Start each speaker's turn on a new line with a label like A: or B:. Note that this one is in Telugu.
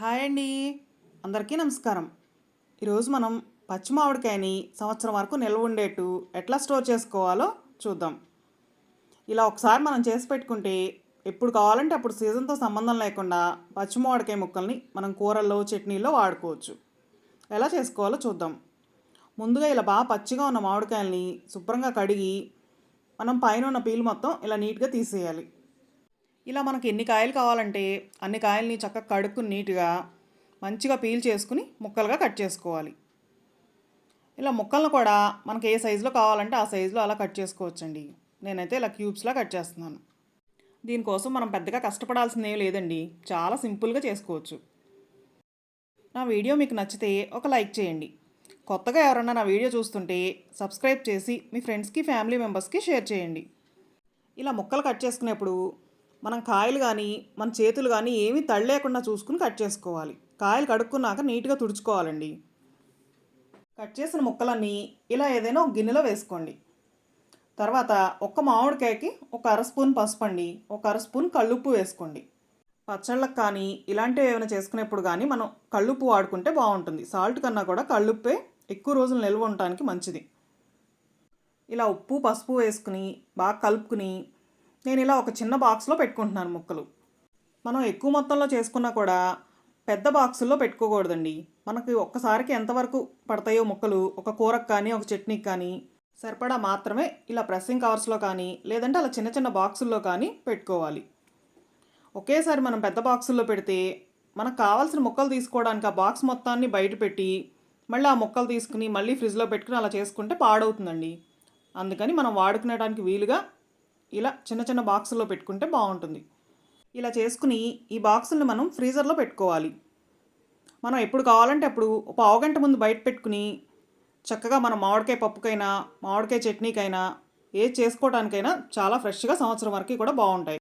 A: హాయ్ అండి. అందరికీ నమస్కారం. ఈరోజు మనం పచ్చి మామిడికాయని సంవత్సరం వరకు నిల్వ ఉండేట్టు ఎట్లా స్టోర్ చేసుకోవాలో చూద్దాం. ఇలా ఒకసారి మనం చేసి పెట్టుకుంటే ఎప్పుడు కావాలంటే అప్పుడు సీజన్తో సంబంధం లేకుండా పచ్చి మామిడికాయ ముక్కల్ని మనం కూరల్లో చట్నీలో వాడుకోవచ్చు. ఎలా చేసుకోవాలో చూద్దాం. ముందుగా ఇలా బాగా పచ్చిగా ఉన్న మామిడికాయల్ని శుభ్రంగా కడిగి మనం పైన ఉన్న పీలు మొత్తం ఇలా నీట్గా తీసేయాలి. ఇలా మనకి ఎన్ని కాయలు కావాలంటే అన్ని కాయల్ని చక్కగా కడుక్కుని నీట్గా మంచిగా పీల్ చేసుకుని ముక్కలుగా కట్ చేసుకోవాలి. ఇలా ముక్కలను కూడా మనకి ఏ సైజులో కావాలంటే ఆ సైజులో అలా కట్ చేసుకోవచ్చండి. నేనైతే ఇలా క్యూబ్స్లా కట్ చేస్తున్నాను. దీనికోసం మనం పెద్దగా కష్టపడాల్సిందే లేదండి. చాలా సింపుల్గా చేసుకోవచ్చు. నా వీడియో మీకు నచ్చితే ఒక లైక్ చేయండి. కొత్తగా ఎవరన్నా నా వీడియో చూస్తుంటే సబ్స్క్రైబ్ చేసి మీ ఫ్రెండ్స్కి ఫ్యామిలీ మెంబర్స్కి షేర్ చేయండి. ఇలా ముక్కలు కట్ చేసుకునేప్పుడు మనం కాయలు కానీ మన చేతులు కానీ ఏమీ తడలేకుండా చూసుకుని కట్ చేసుకోవాలి. కాయలు కడుక్కున్నాక నీట్గా తుడుచుకోవాలండి. కట్ చేసిన ముక్కలన్నీ ఇలా ఏదైనా ఒక గిన్నెలో వేసుకోండి. తర్వాత ఒక్క మామిడికాయకి ఒక అర స్పూన్ పసుపు అండి ఒక అర స్పూన్ కళ్ళుప్పు వేసుకోండి. పచ్చళ్ళకు కానీ ఇలాంటివి ఏమైనా చేసుకునేప్పుడు కానీ మనం కళ్ళుప్పు వాడుకుంటే బాగుంటుంది. సాల్ట్ కన్నా కూడా కళ్ళుప్పే ఎక్కువ రోజులు నిల్వ ఉండటానికి మంచిది. ఇలా ఉప్పు పసుపు వేసుకుని బాగా కలుపుకుని నేను ఇలా ఒక చిన్న బాక్స్లో పెట్టుకుంటున్నాను ముక్కలు. మనం ఎక్కువ మొత్తంలో చేసుకున్నా కూడా పెద్ద బాక్సుల్లో పెట్టుకోకూడదండి. మనకి ఒక్కసారికి ఎంతవరకు పడతాయో ముక్కలు ఒక కూరకు కానీ ఒక చట్నీకి కానీ సరిపడా మాత్రమే ఇలా ప్రెస్సింగ్ కవర్స్లో కానీ లేదంటే అలా చిన్న చిన్న బాక్సుల్లో కానీ పెట్టుకోవాలి. ఒకేసారి మనం పెద్ద బాక్సుల్లో పెడితే మనకు కావాల్సిన ముక్కలు తీసుకోవడానికి ఆ బాక్స్ మొత్తాన్ని బయట పెట్టి మళ్ళీ ఆ ముక్కలు తీసుకుని మళ్ళీ ఫ్రిడ్జ్లో పెట్టుకుని అలా చేసుకుంటే పాడవుతుందండి. అందుకని మనం వాడుకునేడానికి వీలుగా ఇలా చిన్న చిన్న బాక్సుల్లో పెట్టుకుంటే బాగుంటుంది. ఇలా చేసుకుని ఈ బాక్సుల్ని మనం ఫ్రీజర్లో పెట్టుకోవాలి. మనం ఎప్పుడు కావాలంటే అప్పుడు ఒక పావుగంట ముందు బయట పెట్టుకుని చక్కగా మనం మామిడికాయ పప్పుకైనా మామిడికాయ చట్నీకైనా ఏది చేసుకోవడానికైనా చాలా ఫ్రెష్గా సంవత్సరం వరకు కూడా బాగుంటాయి.